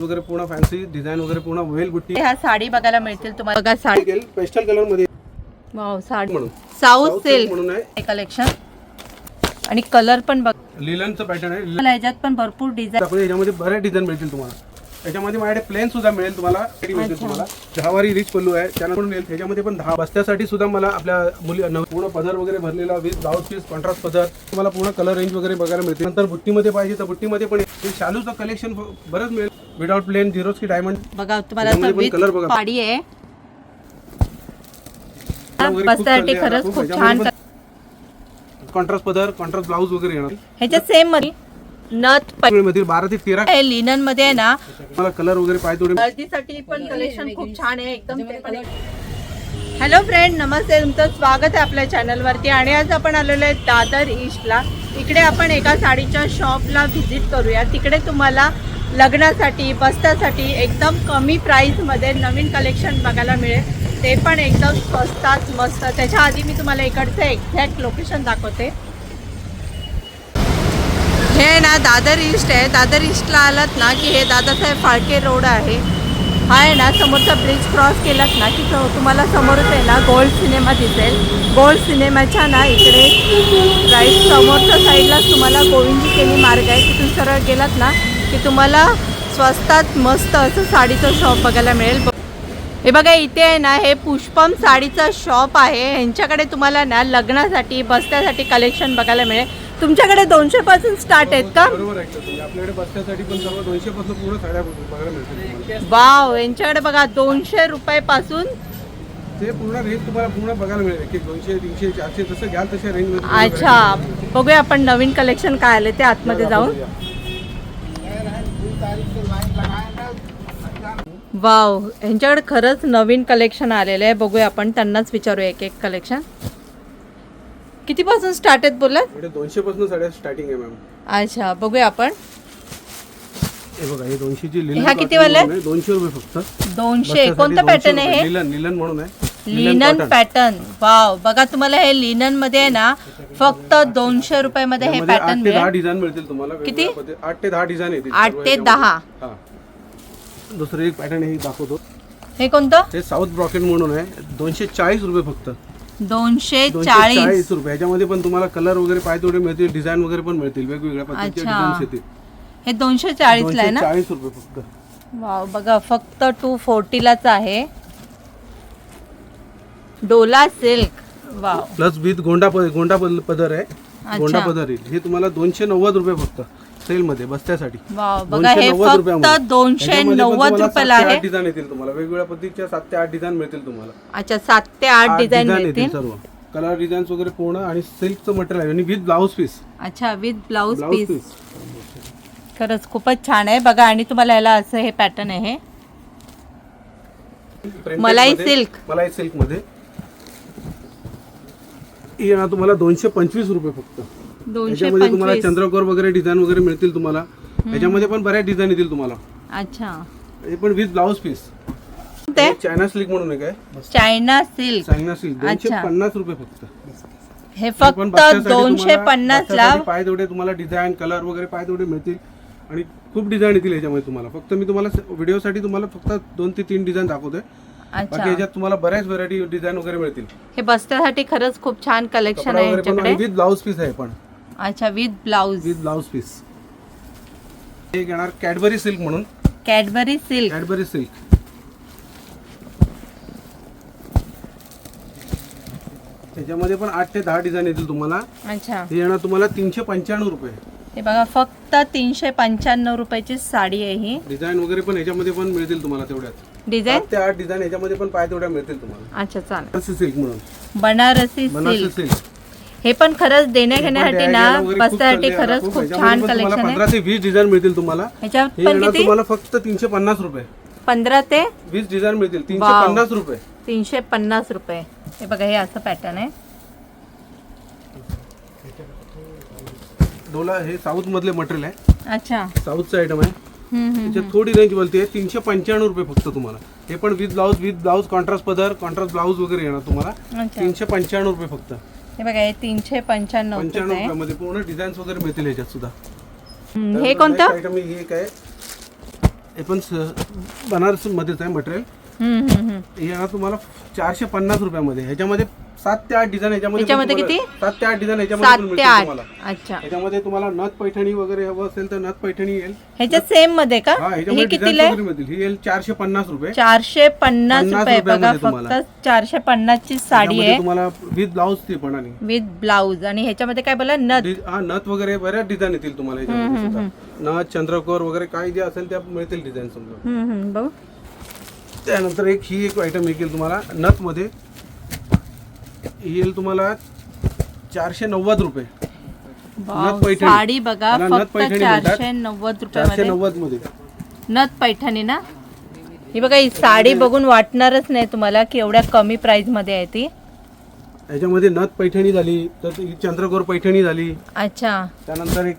वगैरे पूर्ण fancy design वगैरे पूर्ण वेल बुट्टी ह्या साडी बघायला मिळतील तुम्हाला. बघा साडी. पेस्टल कलरमध्ये. वाव साडी. म्हणून. साऊथ सिल्क म्हणून आहे. हे कलेक्शन आणि कलर पण बघ. लिलनचं पॅटर्न आहे. मला ह्याच्यात पण भरपूर डिझाईन याच्यामध्ये बऱ्याच डिझाईन मिळतील तुम्हाला. याच्यामध्ये माझ्याकडे प्लेन सुद्धा मिळेल तुम्हाला. दहावारी रिच पल्लू आहे. त्यानंतर मिळेल. त्याच्यामध्ये पण दहा बस्त्यासाठी सुद्धा मला आपल्या मुली पूर्ण पदर वगैरे भरलेला विथ ब्लाउज पीस कॉन्ट्रास्ट पदर. तुम्हाला पूर्ण कलर रेंज वगैरे बघायला मिळते नंतर बुट्टीमध्ये पाहिजे तर बुट्टीमध्ये पण शालूचं कलेक्शन बरंच मिळेल. विदाउट प्लेन झिरोज की डायमंड बघा तुम्हाला त्याच्यामध्ये with बघा. साडी आहे. बसण्यासाठी खरंच खूप. छान कॉन्ट्रास्ट पदर कॉन्ट्रास्ट ब्लाउज वगैरे येणार. ह्याच्यात सेममध्ये नथ मधील बारा ते तेरा हे लिननमध्ये आहे ना. मला कलर वगैरे पाहिजे हळदीसाठी पण कलेक्शन खूप छान आहे एकदम हॅलो फ्रेंड नमस्ते. तुमचं स्वागत आहे आपल्या चॅनलवरती आणि आज आपण आलेलो आहे दादर ईस्टला इकडे आपण एका साडीच्या शॉपला व्हिजिट करूया. तिकडे तुम्हाला लग्नासाठी बस्त्यासाठी एकदम कमी प्राईसमध्ये नवीन कलेक्शन बघायला मिळेल. ते पण एकदम स्वस्तात मस्त. त्याच्या आधी मी तुम्हाला इकडचं एक्झॅक्ट लोकेशन दाखवते. हे आहे ना दादर ईस्ट आहे. दादर ईस्टला आलात ना की हे दादासाहेब फाळके रोड आहे. हा आहे ना समोरचा ब्रिज क्रॉस केलात ना की तुम्हाला समोरच आहे ना गोल्ड सिनेमा दिसेल. गोल्ड सिनेमाच्या ना इकडे राईट समोरच्या साईडलाच तुम्हाला गोविंदी केली मार्ग आहे. तिथून सरळ गेलात ना की तुम्हाला स्वस्तात मस्त असं साडीचं शॉप बघायला मिळेल. हे बघा इथे आहे ना हे पुष्पम साडीचं शॉप आहे. ह्यांच्याकडे तुम्हाला ना लग्नासाठी बसण्यासाठी कलेक्शन बघायला मिळेल. तुमच्याकडे दोनशे पासून स्टार्ट आहेत का? बरोबर आहे तुम्ही आपल्याकडे बसण्यासाठी पण सर्व दोनशे पासून पूर्ण साड्या बघायला मिळतील तुम्हाला. वाव यांच्याकडे बघा दोनशे रुपये पासून ते पूर्ण रेंज तुम्हाला पूर्ण बघायला मिळेल. की दोनशे तीनशे चारशे जसं घ्याल तशा रेंज अच्छा. बघूया आपण नवीन कलेक्शन काय आले ते आतमध्ये जाऊन. वाव यांच्याकडे खरंच नवीन कलेक्शन आलेलं आहे. बघूया आपण त्यांनाच विचारूया एक एक कलेक्शन कितीपासून स्टार्ट आहेत बोलत दोनशे पासून साड्या स्टार्टिंग आहे मॅम अच्छा बघूया आपण. हे बघा हे दोनशेची ह्या किती वाले आहेत? दोनशे रुपये फक्त. दोनशे कोणतं 200 पॅटर्न आहे. हे? लिलन लिलन म्हणून आहे. Linen cotton. पॅटर्न वाव बघा तुम्हाला हे लिननमध्ये आहे ना फक्त दोनशे रुपये मध्ये हे पॅटर्न आठ ते दहा मिळेल डिझाईन मिळतील तुम्हाला किती? वेगवेगळ्या पद्धती- आठ ते दहा डिझाईन येतील आठ सर्व ते याच्यामध्ये. दहा. हा. दुसरं एक पॅटर्न हे दाखवतो. हे कोणतं? हे साऊथ ब्रॉकेट म्हणून आहे. दोनशे चाळीस रुपये फक्त. दोनशे चाळीस चाळीस रुपये. याच्यामध्ये पण तुम्हाला कलर वगैरे पाहिजे तेवढे मिळतील डिझाईन वगैरे पण मिळतील वेगवेगळ्या पद्धतीचे अच्छा. डिझाईन्स येतील. हे दोनशे चाळीस ला आहे ना? चाळीस रुपये फक्त. वाव बघा फक्त टू फोर्टीलाच आहे. Dola silk. Wow. Plus with गोंडा पद- गोंडा पद- पदर आहे. गोंडा पदर येईल. हे तुम्हाला दोनशे नव्वद रुपये फक्त. सेल मध्ये बसत्यासाठी. वाव बघा हे फक्त दोनशे नव्वद रुपयाला आहे. डिझाईन येतील तुम्हाला. वेगवेगळ्या पद्धतीच्या सात ते आठ डिझाईन मिळतील तुम्हाला. अच्छा सात ते आठ डिझाईन design मिळतील सर्व. कलर डिझाईन वगैरे पूर्ण आणि सिल्कचं मटेरियल आहे. आणि विथ ब्लाऊज पीस अच्छा with blouse blouse piece piece खरंच खूपच छान आहे. बघा आणि तुम्हाला याला असं हे पॅटर्न आहे मलाई silk. मलाई सिल्कमध्ये. हे येणार तुम्हाला दोनशे पंचवीस रुपये फक्त. दोनशे याच्यामध्ये तुम्हाला पंचवीस. चंद्रकोर वगैरे डिझाईन वगैरे मिळतील तुम्हाला. याच्यामध्ये पण बऱ्याच डिझाईन येतील तुम्हाला. अच्छा. हे पण विथ ब्लाऊज पीस ते? चायना सिल्क म्हणून एक आहे. चायना सिल्क चायना सिल्क दोनशे अच्छा. पन्नास रुपये फक्त. हे हे फक्त दोनशे तुम्हाला- पन्नास ला पाय तेवढे तुम्हाला डिझाईन कलर वगैरे पाय तेवढे मिळतील. आणि खूप डिझाईन येतील याच्यामध्ये तुम्हाला. फक्त मी तुम्हाला व्हिडिओसाठी तुम्हाला फक्त दोन ते तीन डिझाईन दाखवतोय. बाकी अच्छा याच्यात तुम्हाला बऱ्याच व्हरायटी डिझाईन वगैरे मिळतील. हे बसण्यासाठी खरंच खूप छान कलेक्शन कपडा आहे वगैरे पण यांच्याकडे. विथ ब्लाऊज पीस आहे पण. अच्छा with blouse with blouse piece हे घेणार कॅडबरी सिल्क म्हणून. कॅडबरी सिल्क कॅडबरी सिल्क त्याच्यामध्ये पण आठ ते दहा डिझाईन येतील तुम्हाला. अच्छा. हे येणार तुम्हाला तीनशे पंच्याण्णव रुपये. हे बघा फक्त तीनशे पंच्याण्णव रुपयाची साडी आहे ही. डिझाईन वगैरे पण याच्यामध्ये पण मिळतील तुम्हाला तेवढ्यात. डिझाईन सात ते आठ डिझाईन याच्यामध्ये पण पाय तेवढ्या मिळतील तुम्हाला. अच्छा चालेल. बनारसी सिल्क म्हणून. बनारसी बनारसी सिल्क सिल्क हे पण खरंच देण्या घेण्यासाठी ना बसण्यासाठी खरंच खूप छान कलेक्शन आहे. पंधरा ते वीस डिझाईन मिळतील तुम्हाला. ह्याच्यात हे पण येणार किती? तुम्हाला फक्त तीनशे पन्नास रुपये. पंधरा ते? वीस डिझाईन मिळतील तीनशे. पन्नास रुपये. तीनशे पन्नास रुपये. हे बघा हे असं पॅटर्न आहे. डोला हे साऊथ मधले मटेरियल आहे. अच्छा. साऊथचं आयटम आहे. हम्म, हम्म. त्याच्यात थोडी रेंज बोलते तीनशे पंच्याण्णव रुपये फक्त तुम्हाला. हे पण with blouse with blouse contrast पदर कॉन्ट्रास्ट ब्लाऊज वगैरे येणार तुम्हाला. अच्छा. तीनशे पंच्याण्णव रुपये फक्त. हे बघा हे तीनशे पंच्याण्णव पंच्याण्णव रुपयामध्ये पूर्ण डिझाईन्स वगैरे मिळतील याच्यात सुद्धा. हे कोणतं? आयटम ही आहे. हे पण स- बनारसमध्येच आहे मटेरियल हम्म, हम्म, हम्म. हे येणार तुम्हाला चारशे पन्नास रुपयामध्ये. ह्याच्यामध्ये सात ते आठ डिझाईन ह्याच्यामध्ये तुम्हाला- किती? सात ते आठ डिझाईन ह्याच्यामध्ये सात पण ते मिळतील आठ. तुम्हाला. अच्छा. ह्याच्यामध्ये तुम्हाला नथ पैठणी वगैरे हवं असेल तर नथ पैठणी येईल. ह्याच्यात सेममध्ये का? हा हे ह्याच्यामध्ये कितीला डिझाईन आहे? वगैरे मिळतील. ही येईल चारशे पन्नास रुपये. चारशे पन्नास पन्नास रुपये. बघा रुपयामध्ये फक्त तुम्हाला. चारशे पन्नास ची साडी आहे. तुम्हाला विथ ब्लाऊज ती पण आणि विथ ब्लाऊज आणि ह्याच्यामध्ये काय बोला नथ. डि- हा नथ वगैरे बऱ्याच डिझाईन येतील तुम्हाला सुद्धा. नथ चंद्रकोर वगैरे काय जे असेल त्या मिळतील डिझाईन समजा. हम्म, हम्म, बघू. त्यानंतर एक ही एक आयटम येईल तुम्हाला नथमध्ये येईल तुम्हाला चारशे नव्वद रुपये. वाव, पैठणी. साडी बघा त्याला नथ फक्त पैठणी म्हणतात. चारशे नव्वद चारशे रुपयामध्ये नव्वदमध्ये. नथ पैठणी ना? ही बघा ही साडी बघून वाटणारच नाही तुम्हाला की एवढ्या कमी प्राइसमध्ये आहे ती. याच्यामध्ये नथ पैठणी झाली तर चंद्रकोर पैठणी झाली. अच्छा. त्यानंतर एक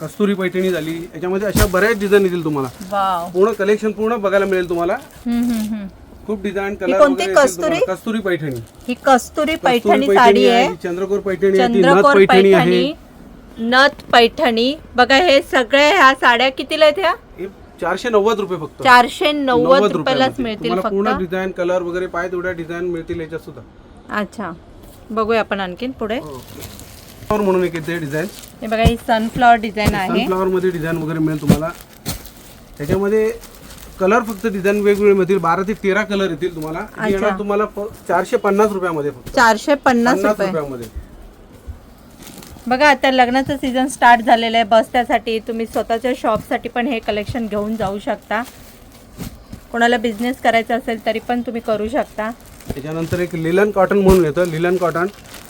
कस्तुरी पैठणी झाली. याच्यामध्ये अशा बऱ्याच डिझाईन येतील तुम्हाला. वाव. पूर्ण कलेक्शन पूर्ण बघायला मिळेल तुम्हाला. हम्म, हम्म, हम्म. खूप डिझाईन कलर कोणती वगैरे कस्तुरी? तुम्हाला. कस्तुरी पैठणी. ही कस्तुरी कस्तुरी पैठणी साडी आहे ही चंद्रकोर पैठणी आहे ती नथ चंद्रकोर पैठणी आहे. पैठणी नथ पैठणी. बघा हे सगळ्या ह्या साड्या कितीला आहेत ह्या? हे चारशे नव्वद रुपये फक्त. चारशे नव्वद रुपयालाच रुपयामध्ये. मिळतील तुम्हाला पूर्ण फक्त डिझाईन कलर वगैरे पाय तेवढ्या डिझाईन मिळतील याच्यात सुद्धा. अच्छा. बघूया आपण आणखीन पुढे. फ्लॉवर म्हणून एक येते डिझाईन हे बघा ही सनफ्लॉवर डिझाईन आहे. सनफ्लॉवर मध्ये डिझाईन वगैरे मिळेल तुम्हाला. त्याच्यामध्ये कलर फक्त डिझाईन वेगवेगळे मिळतील. बारा ते तेरा कलर येतील तुम्हाला. ही येणार तुम्हाला चारशे पन्नास रुपयामध्ये फक्त. चारशे पन्नास पन्नास रुपये. रुपयामध्ये. बघा आता लग्नाचं सीझन स्टार्ट झालेलं आहे. बसत्यासाठी तुम्ही स्वतःच्या शॉपसाठी पण हे कलेक्शन घेऊन जाऊ शकता. कोणाला बिझनेस करायचा असेल तरी पण तुम्ही करू शकता. त्याच्यानंतर एक लिलन कॉटन म्हणून येतं लिलन कॉटन.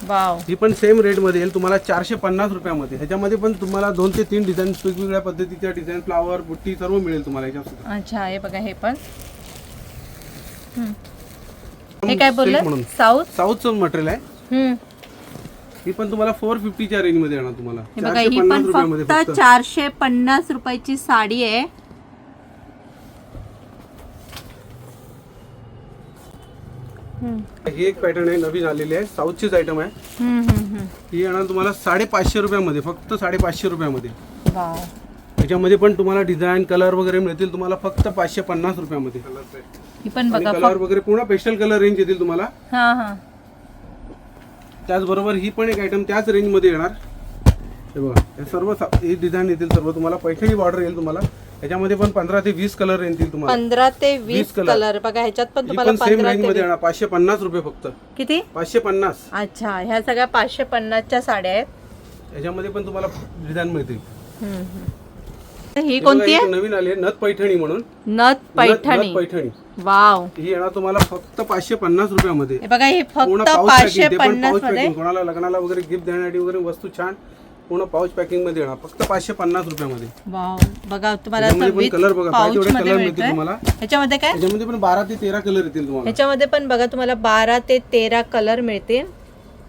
वाव. ही पण सेम रेटमध्ये येईल तुम्हाला चारशे पन्नास रुपयामध्ये. ह्याच्यामध्ये पण तुम्हाला दोन ते तीन डिझाईन वेगवेगळ्या पद्धतीच्या डिझाईन फ्लावर बुट्टी सर्व मिळेल तुम्हाला अच्छा हे बघा हे पण. हम्म. हे काय बोललं म्हणून. साऊथ साऊथचं मटेरियल आहे. हम्म. ही पण तुम्हाला फोर फिफ्टीच्या रेंजमध्ये येणार तुम्हाला. हे बघा चारशे ही पन्नास पण रुपयामध्ये फक्त फक्त. चारशे पन्नास रुपयाची साडी आहे. ही एक पॅटर्न आहे नवीन आलेली आहे. साऊथचीच आयटम आहे. ही येणार तुम्हाला साडेपाचशे रुपयामध्ये फक्त साडेपाचशे रुपयामध्ये. त्याच्यामध्ये पण तुम्हाला डिझाईन कलर वगैरे मिळतील तुम्हाला फक्त पाचशे पन्नास रुपयामध्ये. ही पण बघा कलर वगैरे पूर्ण पेस्टल कलर रेंज येतील तुम्हाला. हा हा. त्याचबरोबर ही पण एक आयटम त्याच रेंजमध्ये येणार. हे बघा हे सर्व हे डिझाईन येतील सर्व तुम्हाला. पैठणी बॉर्डर येईल तुम्हाला. याच्यामध्ये पण पंधरा ते वीस कलर येतील तुम्हाला. पंधरा ते वीस color. कलर बघा ह्याच्यात पण ही तुम्हाला पण सेम पंधरा रेंजमध्ये येणार. पाचशे पन्नास रुपये फक्त. किती? पाचशे पन्नास. अच्छा ह्या सगळ्या पाचशे पन्नासच्या साड्या आहेत. याच्यामध्ये पण तुम्हाला डिझाईन मिळतील. हम्म, हम्म. ही हे बघा, कोणती एक आहे? नवीन आली आहे नथ पैठणी म्हणून. नथ नथ- पैठणी नथ पैठणी. वाव. ही येणार तुम्हाला फक्त पाचशे पन्नास रुपयामध्ये. हे बघा हे पूर्ण फक्त पाचशे ते पण पन्नासमध्ये कोणाला लग्नाला वगैरे गिफ्ट देण्यासाठी वगैरे वस्तू छान. पूर्ण पाऊच पॅकिंगमध्ये येणार. फक्त पाचशे पन्नास रुपयामध्ये. वाव बघा तुम्हाला याच्यामध्ये पण कलर बघा मध्ये कलर मिळतील मिळतोय तुम्हाला. ह्याच्यामध्ये काय? याच्यामध्ये पण बारा ते तेरा कलर येतील तुम्हाला. ह्याच्यामध्ये पण बघा तुम्हाला बारा ते तेरा कलर मिळतील.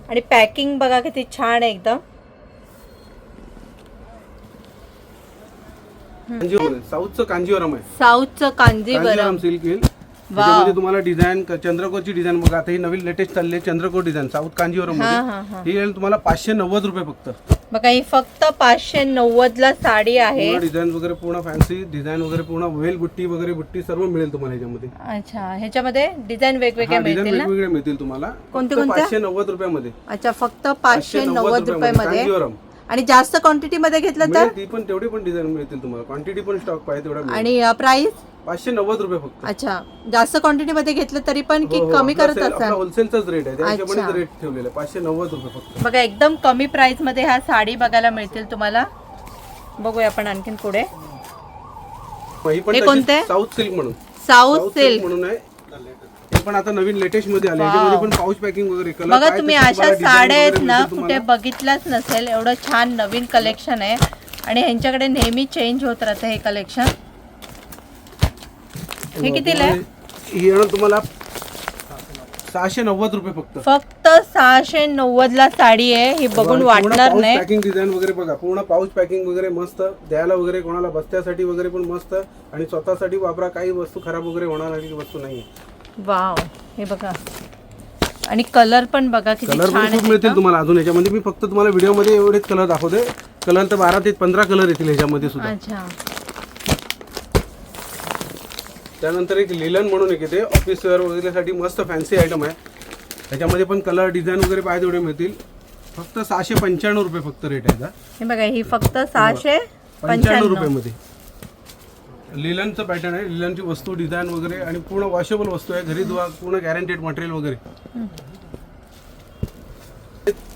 आणि पॅकिंग बघा किती छान आहे एकदम. कांजीवरम साऊथचं कांजीवरम आहे. साऊथचं कांजीवरम. कांजीवरम सिल्क येईल त्याच्यामध्ये तुम्हाला डिझाईन चंद्रकोरची डिझाईन बघा. आता ही नवीन लेटेस्ट चालली आहे चंद्रकोर डिझाईन साऊथ कांजीवरम हा मध्ये तुम्हाला पाचशे नव्वद रुपये फक्त. बघा ही फक्त पाचशे नव्वद ला साडी आहे. डिझाईन वगैरे पूर्ण फॅन्सी डिझाईन वगैरे पूर्ण वेल बुट्टी वगैरे बुट्टी सर्व मिळेल तुम्हाला याच्यामध्ये अच्छा ह्याच्यामध्ये डिझाईन वेगवेगळे डिझाईन मिळतील ना? वेगवेगळे मिळतील तुम्हाला. कोणते फक्त कोणते? पाचशे नव्वद रुपयामध्ये. अच्छा फक्त पाचशे नव्वद रुपयामध्ये. कांजीवरम. आणि जास्त क्वांटिटी मध्ये घेतलं तर? मिळेल ती पण तेवढी पण डिझाईन मिळतील तुम्हाला. क्वांटिटी पण स्टॉक पाहिजे तेवढा मिळेल. आणि प्राइस पाचशे नव्वद रुपये फक्त. अच्छा जास्त क्वांटिटी मध्ये घेतलं तरी पण की हो, हो, कमी आपला करत सेल- आपला असाल? होलसेलचाच रेट आहे. अच्छा. रेट ठेवलेला आहे. पाचशे नव्वद रुपये फक्त. बघा एकदम कमी प्राइसमध्ये ह्या साडी बघायला मिळतील तुम्हाला. बघूया आपण आणखीन पुढे. ही पण हे कोणते? साऊथ सिल्क म्हणून. साऊथ सिल्क म्हणून आहे. हे पण आता नवीन लेटेस्टमध्ये आले. याच्यामध्ये पण पाऊच पॅकिंग वगैरे कलर बघा तुम्ही अशा साड्या आहेत ना कुठे बघितल्याच नसेल. एवढं छान नवीन कलेक्शन आहे. आणि ह्यांच्याकडे नेहमी चेंज होत राहतं हे कलेक्शन हे कितीला आहे? ही येणार तुम्हाला सहाशे नव्वद रुपये फक्त. फक्त सहाशे नव्वद ला साडी आहे. ही बघून वाटणार नाही. पॅकिंग डिझाईन वगैरे बघा. पूर्ण पाऊच पॅकिंग वगैरे मस्त. द्यायला वगैरे कोणाला बस्त्यासाठी वगैरे पण मस्त. आणि स्वतःसाठी वापरा. काही वस्तू खराब वगैरे होणार नाही वस्तू नाहीये. वाव. हे बघा. आणि कलर पण बघा किती कलर छान पण खूप मिळतील तुम्हाला अजून याच्यामध्ये. मी फक्त तुम्हाला व्हिडिओमध्ये एवढेच कलर दाखवते. कलर तर बारा ते पंधरा कलर येतील ह्याच्यामध्ये सुद्धा. अच्छा. त्यानंतर एक लिलन म्हणून एक येते ऑफिस वेअर वगैरेसाठी मस्त फॅन्सी आयटम आहे. त्याच्यामध्ये पण कलर डिझाईन वगैरे पाहिजे तेवढे मिळतील. फक्त सहाशे पंच्याण्णव रुपये फक्त रेट आहे हे बघा ही फक्त सहाशे पंच्याण्णव पंच्याण्णव. रुपयामध्ये. लिलनचं पॅटर्न आहे. लिलनची वस्तू डिझाईन वगैरे आणि पूर्ण वॉशेबल वस्तू आहे. घरी धुवा पूर्ण गॅरंटेड मटेरियल वगैरे.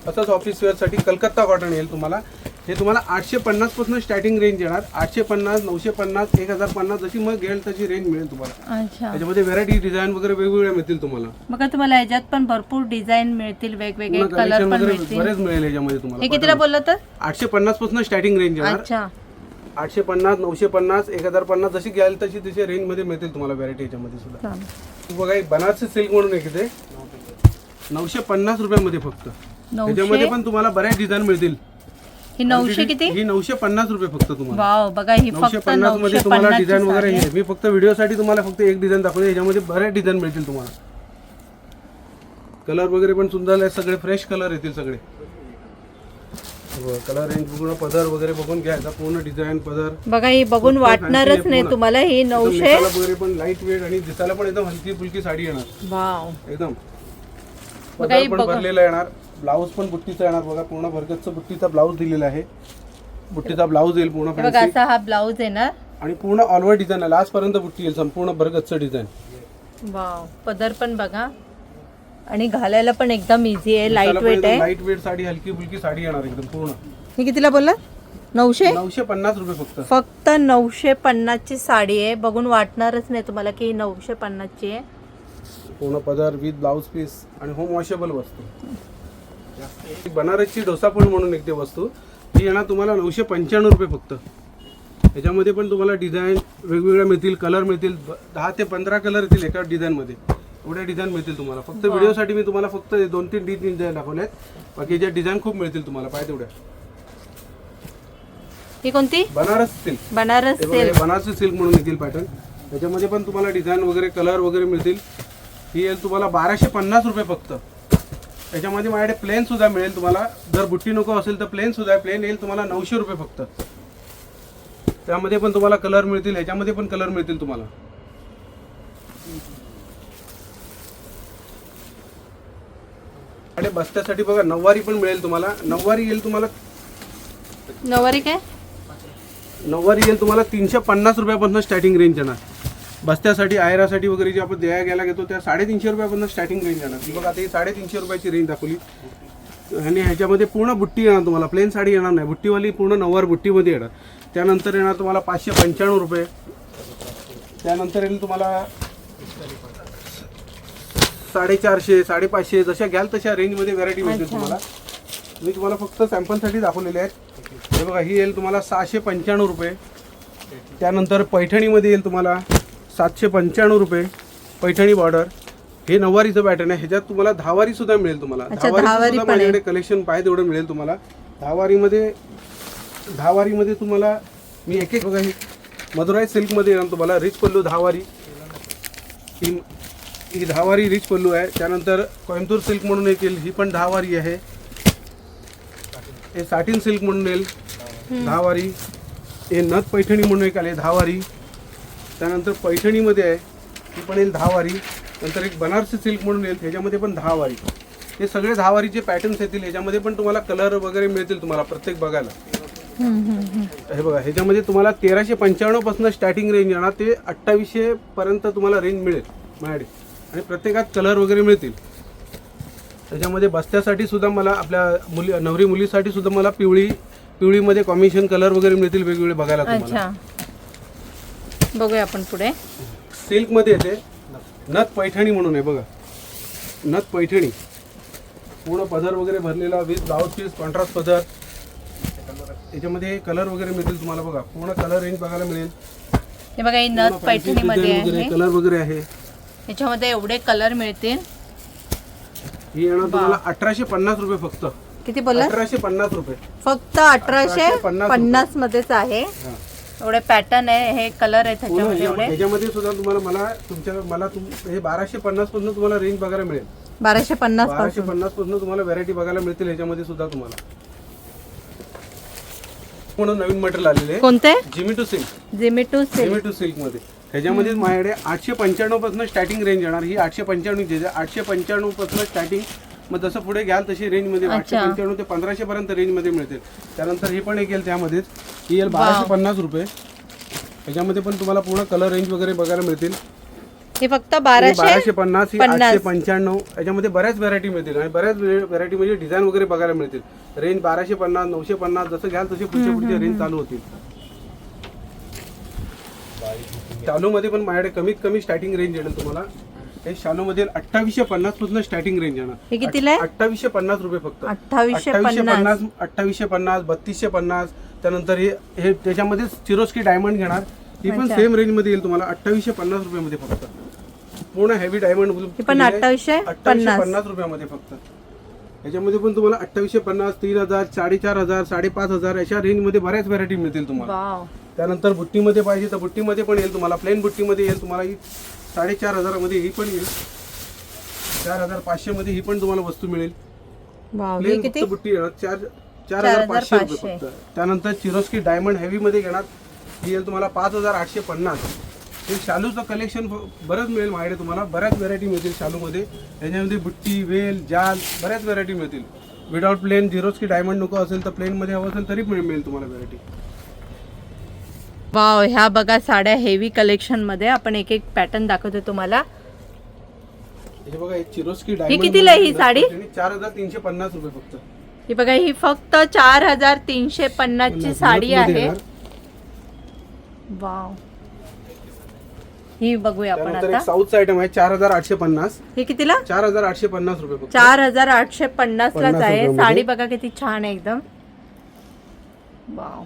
असंच ऑफिस वेअरसाठी कलकत्ता कॉटन येईल तुम्हाला. हे तुम्हाला आठशे पन्नासपासून स्टार्टिंग रेंज येणार. आठशे पन्नास नऊशे पन्नास एक हजार पन्नास जशी मग घेईल तशी रेंज मिळेल तुम्हाला. अच्छा. त्याच्यामध्ये व्हेरायटी डिझाईन वगैरे वेगवेगळ्या मिळतील तुम्हाला. बघा तुम्हाला याच्यात पण भरपूर डिझाईन मिळतील वेगवेगळे कलर कलेक्शन पण वगैरे मिळतील. बरेच मिळेल याच्यामध्ये हे तुम्हाला कितीला बोललं तर? आठशे पन्नासपासून स्टार्टिंग रेंज येणार. अच्छा. आठशे पन्नास नऊशे पन्नास एक हजार पन्नास जशी घ्याल तशी तशी रेंजमध्ये मिळतील तुम्हाला व्हरायटी याच्यामध्ये सुद्धा. चालेल. बघा एक बनारसी सिल्क म्हणून एक इथे नऊशे पन्नास रुपयामध्ये फक्त. त्याच्यामध्ये नऊशे पण तुम्हाला बऱ्याच डिझाईन मिळतील. ही नऊशे किती? ही नऊशे पन्नास रुपये फक्त तुम्हाला. वाव बघा ही नऊशे फक्त पन्नासमध्ये नऊशे तुम्हाला डिझाईन वगैरे हे मी फक्त व्हिडिओसाठी तुम्हाला फक्त एक डिझाईन दाखवली याच्यामध्ये बऱ्याच डिझाईन मिळतील तुम्हाला. कलर वगैरे पण सुंदर सगळे फ्रेश कलर येतील सगळे. कलर रेंज पूर्ण पदर वगैरे बघून घ्यायचा पूर्ण डिझाईन पदर. बघा ही बघून फक्त वाटणारच fancy नाही आहे तुम्हाला ही एकदम नऊशे. नेसायला वगैरे पण लाइट वेट आणि दिसायला पण एकदम हलकी फुलकी साडी येणार. वाव. एकदम. बघा ही पदर पण बघा. भरलेला येणार. ब्लाऊज पण बुट्टीचा येणार बघा. पूर्ण भरगतचा बुट्टीचा ब्लाऊज दिलेला आहे. बुट्टीचा ब्लाऊज येईल पूर्ण बघा असा हा ब्लाऊज येणार आणि पूर्ण ऑलवर डिझाईन आहे. लास्ट पर्यंत बुट्टी येईल. संपूर्ण भरगतचं डिझाईन वाव पदर पण बघा. आणि घालायला पण एकदम इझी आहे. लाइट वेट आहे. लाइट वेट साडी हलकी फुलकी साडी येणार एकदम पूर्ण. ही कितीला बोलला? नऊशे? नऊशे पन्नास रुपये फक्त. फक्त नऊशे पन्नासची साडी आहे. बघून वाटणारच नाही तुम्हाला की ही नऊशे पन्नासची आहे. पूर्ण पदर विथ ब्लाऊज पीस आणि होम वॉशेबल वस्तू. बनारसची डोसापूल म्हणून एक ते वस्तू. ती येणार तुम्हाला नऊशे पंच्याण्णव रुपये फक्त. त्याच्यामध्ये पण तुम्हाला डिझाईन वेगवेगळ्या मिळतील कलर मिळतील. दहा ते पंधरा कलर येतील एका डिझाईनमध्ये. एवढ्या डिझाईन मिळतील तुम्हाला. फक्त व्हिडिओसाठी मी तुम्हाला फक्त दोन तीन डिझाईन दाखवल्यात. बाकी ज्या डिझाईन खूप मिळतील तुम्हाला. पाहिजे तेवढ्या. ही कोणती? Banaras silk. Banaras silk. Banarasi silk म्हणून येतील पॅटर्न त्याच्यामध्ये पण तुम्हाला डिझाईन वगैरे कलर वगैरे मिळतील. ही येईल तुम्हाला बाराशे पन्नास रुपये फक्त. त्याच्यामध्ये माझ्याकडे प्लेन सुद्धा मिळेल तुम्हाला. जर बुट्टी नको असेल तर प्लेन सुद्धा आहे. प्लेन येईल तुम्हाला नऊशे रुपये फक्त. त्यामध्ये पण तुम्हाला कलर मिळतील ह्याच्यामध्ये पण कलर मिळतील तुम्हाला. आणि बस्त्यासाठी बघा नऊवारी पण मिळेल तुम्हाला. नऊवारी येईल तुम्हाला नऊवारी काय? नऊवारी येईल तुम्हाला तीनशे पन्नास रुपयापासून स्टार्टिंग रेंज येणार. बस्त्यासाठी आयरासाठी वगैरे जे आपण द्या घ्यायला घेतो त्या साडेतीनशे रुपयापासून स्टार्टिंग रेंज येणार. बघा आता ही साडेतीनशे रुपयाची रेंज दाखवली. आणि ह्याच्यामध्ये पूर्ण बुट्टी येणार तुम्हाला. प्लेन साडी येणार नाही. बुट्टीवाली पूर्ण नऊवार बुट्टीमध्ये येणार. त्यानंतर येणार तुम्हाला पाचशे पंच्याण्णव रुपये. त्यानंतर येईल तुम्हाला साडेचारशे साडेपाचशे जशा घ्याल तशा रेंजमध्ये व्हरायटी मिळतील तुम्हाला. मी तुम्हाला फक्त सॅम्पलसाठी दाखवलेले आहेत. हे बघा ही येईल तुम्हाला सहाशे पंच्याण्णव रुपये. त्यानंतर पैठणीमध्ये येईल तुम्हाला सातशे पंच्याण्णव रुपये पैठणी बॉर्डर. हे नऊवारीचं पॅटर्न आहे. ह्याच्यात तुम्हाला दहावारी सुद्धा मिळेल तुम्हाला. दहावारी सुद्धा. माझ्याकडे कलेक्शन पाहिजे तेवढं मिळेल तुम्हाला. दहावारीमध्ये दहावारीमध्ये तुम्हाला मी एक एक बघा हे. मधुराई सिल्कमध्ये येणार तुम्हाला रिच पल्लू दहावारी. ही ही दहावारी रिच पल्लू आहे. त्यानंतर कोयंतूर सिल्क म्हणून एक येईल. ही पण दहावारी आहे. हे साटिन सिल्क म्हणून येईल. दहावारी. हे नथ पैठणी म्हणून एक आले दहावारी. त्यानंतर पैठणीमध्ये आहे. ही पण येईल दहावारी नंतर एक बनारसी सिल्क म्हणून येईल ह्याच्यामध्ये पण दहावारी हे सगळे दहावारीचे पॅटर्न्स येतील. ह्याच्यामध्ये पण तुम्हाला कलर वगैरे मिळतील तुम्हाला प्रत्येक बघायला. हे बघा ह्याच्यामध्ये तुम्हाला तेराशे पंच्याण्णवपासून स्टार्टिंग रेंज येणार. ते अठ्ठावीसशे पर्यंत तुम्हाला रेंज मिळेल माझ्याकडे. आणि प्रत्येकात कलर वगैरे मिळतील. त्याच्यामध्ये बस्त्यासाठी सुद्धा मला आपल्या मुली नवरी मुलीसाठी सुद्धा मला पिवळी पिवळीमध्ये कॉम्बिनेशन कलर वगैरे मिळतील वेगवेगळे बघायला तुम्हाला. बघूया आपण पुढे. सिल्कमध्ये येते. नथ पैठणी म्हणून आहे बघा. नथ पैठणी. पूर्ण पदर वगैरे भरलेला विथ ब्लाऊज पीस कॉन्ट्रास्ट पदर. याच्यामध्ये कलर वगैरे मिळतील तुम्हाला बघा. पूर्ण कलर रेंज बघायला मिळेल. हे बघा ही नथ पैठणीमध्ये आहे. कलर वगैरे आहे. याच्यामध्ये एवढे कलर मिळतील. ही येणार तुम्हाला अठराशे पन्नास रुपये फक्त. किती बोलला अठराशे पन्नास रुपये. फक्त अठराशे पन्नास मध्येच आहे. एवढे पॅटर्न आहे हे कलर आहे पूर्ण त्याच्यामध्ये एवढे. सुद्धा तुम्हाला मला तुमच्या मला तुम हे बाराशे पन्नासपासून तुम्हाला रेंज बघायला मिळेल. बाराशे पन्नास बाराशे पासून पन्नासपासून तुम्हाला व्हरायटी बघायला मिळतील ह्याच्यामध्ये सुद्धा तुम्हाला. म्हणून नवीन मटेरियल आलेले कोणते? Jimmy Choo silk Jimmy Choo silk Jimmy Choo सिल्कमध्ये. ह्याच्यामध्ये माझ्याकडे आठशे पंच्याण्णवपासून स्टार्टिंग रेंज येणार. ही आठशे पंच्याण्णव आठशे पंच्याण्णवपासून स्टार्टिंग मग जसं पुढे घ्याल तशी रेंजमध्ये आठशे. पंच्याण्णव ते पंधराशे पर्यंत रेंजमध्ये मिळतील. त्यानंतर ही पण एक येईल त्यामध्येच. ही येईल बाराशे पन्नास रुपये. ह्याच्यामध्ये पण तुम्हाला पूर्ण कलर रेंज वगैरे बघायला मिळतील. हे फक्त बाराशे पन्नास. आठशे पंच्याण्णव. याच्यामध्ये बऱ्याच व्हरायटी मिळतील आणि बऱ्याच व्हरायटी म्हणजे डिझाईन वगैरे बघायला मिळतील. रेंज बाराशे पन्नास नऊशे पन्नास जसं घ्याल तसे पुढच्या पुढचे रेंज चालू होतील. शालू मध्ये पण माझ्याकडे कमीत कमी स्टार्टिंग रेंज येईल तुम्हाला. हे शालू मध्ये अठ्ठावीसशे पन्नासपासून स्टार्टिंग रेंज येणार हे कितीला आहे? अठ्ठावीसशे पन्नास रुपये फक्त. अठ्ठावीसशे पन्नास. अठ्ठावीसशे पन्नास बत्तीसशे पन्नास त्यानंतर हे हे त्याच्यामध्ये चिरोस्की डायमंड घेणार. ही पण. सेम रेंजमध्ये येईल तुम्हाला अठ्ठावीसशे पन्नास रुपयामध्ये फक्त. पूर्ण हेवी डायमंड हे पण अठ्ठावीसशे अठ्ठावीसशे पन्नास. पन्नास रुपयामध्ये फक्त. याच्यामध्ये पण तुम्हाला अठ्ठावीसशे पन्नास तीन हजार साडेचार हजार साडेपाच हजार अशा रेंजमध्ये बऱ्याच व्हरायटी मिळतील तुम्हाला. वाव. त्यानंतर बुट्टीमध्ये पाहिजे तर बुट्टीमध्ये पण येईल तुम्हाला प्लेन बुट्टीमध्ये येईल तुम्हाला. ही साडेचार हजारामध्ये ही पण येईल. चार हजार पाचशे मध्ये ही पण तुम्हाला वस्तू मिळेल. वाव हे प्लेन किती? फक्त बुट्टी येणार चार चार हजार पाचशे रुपये. फक्त. त्यानंतर चिरोस्की डायमंड हेवी मध्ये घेणार. ही येईल तुम्हाला पाच हजार आठशे पन्नास. हे शालूचं कलेक्शन बरंच मिळेल माझ्याकडे तुम्हाला. बऱ्याच व्हरायटी मिळतील शालूमध्ये. याच्यामध्ये बुट्टी वेल जाल बऱ्याच व्हरायटी मिळतील. विदाउट प्लेन झिरोस्की डायमंड नको असेल तर प्लेन मध्ये हवं असेल तरी मिळेल तुम्हाला व्हरायटी वाव ह्या बघा साड्या हेवी कलेक्शनमध्ये. आपण एक एक पॅटर्न दाखवतो तुम्हाला. हे बघा एक चिरोस्की डायमंड कितीला ही साडी? चार हजार तीनशे पन्नास रुपये फक्त. ही बघा ही फक्त चार हजार तीनशे पन्नास ची साडी आहे. वाव. ही बघूया आपण आता. साऊथचा आयटम आहे चार हजार आठशे पन्नास. ही कितीला? चार हजार आठशे पन्नास रुपये फक्त. चार हजार आठशे पन्नास लाच आहे रुपयामध्ये. साडी बघा किती छान आहे एकदम. वाव.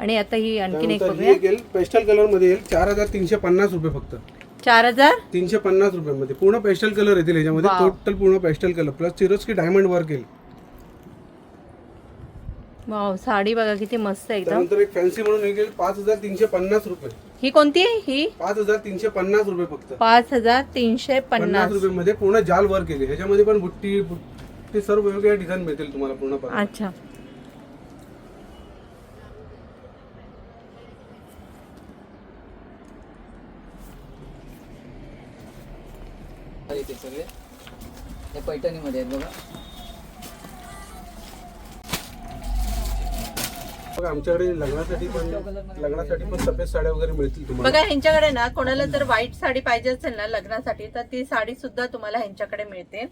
आणि आता ही आणखीन एक ही बघूया. येईल पेस्टल कलरमध्ये येईल चार हजार तीनशे पन्नास रुपये फक्त. चार हजार? तीनशे पन्नास रुपयामध्ये. पूर्ण पेस्टल कलर येतील याच्यामध्ये. वाव. टोटल पूर्ण pastel colour plus Swarovski diamond work येईल. वाव साडी बघा किती मस्त आहे एकदम. त्यानंतर एक फॅन्सी म्हणून एक येईल पाच हजार तीनशे पन्नास रुपये. ही कोणती आहे? ही? पाच हजार तीनशे पन्नास रुपये फक्त. पाच हजार तीनशे पन्नास. पन्नास रुपये मध्ये पूर्ण जाल वर्क केली ह्याच्यामध्ये पण बुट्टी बुट्टी सर्व वेगवेगळ्या डिझाईन मिळतील तुम्हाला पूर्ण अच्छा येते सगळे हे पैठणीमध्ये आहेत बघा. बघा आमच्याकडे लग्नासाठी पण लग्नासाठी पण सफेद साड्या वगैरे मिळतील तुम्हाला. बघा ह्यांच्याकडे ना कोणाला जर व्हाईट साडी पाहिजे असेल ना लग्नासाठी तर ती साडी सुद्धा तुम्हाला ह्यांच्याकडे मिळते.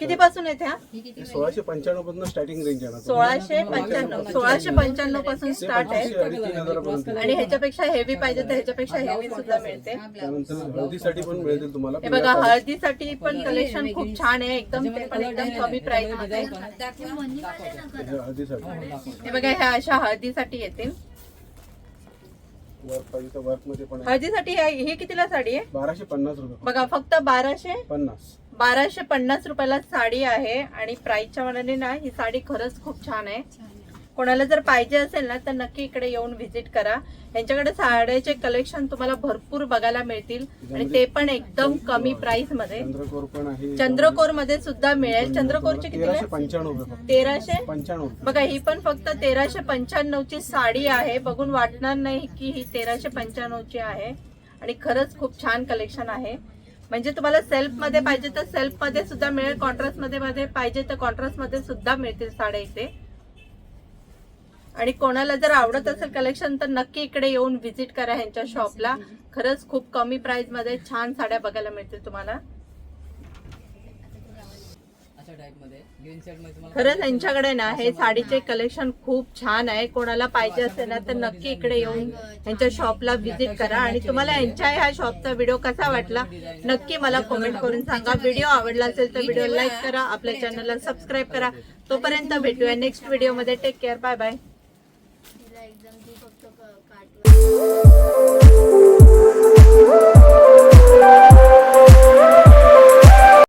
किती पासून येते हे? सोळाशे पंच्याण्णवपासून स्टार्टिंग रेंज येणार सोळाशे पंच्याण्णव सोळाशे पंच्याण्णवपासून स्टार्ट आहे. अडीच तीन हजारापर्यंत. आणि ह्याच्यापेक्षा हेवी पाहिजे तर ह्याच्यापेक्षा हेवी सुद्धा मिळते. त्यानंतर हळदीसाठी पण मिळतील तुम्हाला. हे बघा हळदीसाठी पण कलेक्शन खूप छान आहे. एकदम ते पण एकदम कमी प्राइसमध्ये. हे हळदीसाठी. हे बघा ह्या अशा हळदीसाठी येतील. आहे. हळदीसाठी ही कितीला साडी आहे? बाराशे पन्नास रुपये बघा फक्त बाराशे पन्नास. बाराशे पन्नास रुपयाला साडी आहे आणि प्राइसच्या मनाने ना ही साडी खरंच खूप छान आहे. कोणाला जर पाहिजे असेल ना तर नक्की इकडे येऊन व्हिजिट करा. यांच्याकडे साड्याचे कलेक्शन तुम्हाला भरपूर बघायला मिळतील. आणि ते पण एकदम कमी प्राइसमध्ये. चंद्रकोरमध्ये सुद्धा मिळेल. चंद्रकोरचे किती तेराशे. बघा ही पण फक्त. तेराशे? पंच्याण्णव ची साडी आहे. बघून वाटणार नाही की ही तेराशे पंच्याण्णव ची आहे. आणि खरंच खूप छान कलेक्शन आहे. म्हणजे तुम्हाला सेल्फमध्ये पाहिजे तर सेल्फमध्ये सुद्धा मिळेल कॉन्ट्रास्टमध्ये मध्ये पाहिजे तर कॉन्ट्रास्टमध्ये सुद्धा मिळतील साड्या इथे. आणि कोणाला जर आवडत असेल कलेक्शन तर नक्की इकडे येऊन व्हिजिट करा ह्यांच्या शॉपला खरंच खूप कमी प्राइसमध्ये छान साड्या बघायला मिळतील तुम्हाला. अशा टाईप मध्ये ग्रीन शर्टमध्ये तुम्हाला खरंच यांच्याकडे ना हे साडीचे कलेक्शन खूप छान आहे. कोणाला पाहिजे असेल ना तर नक्की इकडे येऊन यांच्या शॉपला व्हिजिट करा. आणि तुम्हाला यांच्या ह्या शॉपचा व्हिडिओ कसा वाटला? नक्की मला कमेंट करून सांगा. व्हिडिओ आवडला असेल तर व्हिडिओ लाईक करा. आपल्या चॅनलला सबस्क्राईब करा. तोपर्यंत भेटूया नेक्स्ट व्हिडिओमध्ये टेक केअर बाय बाय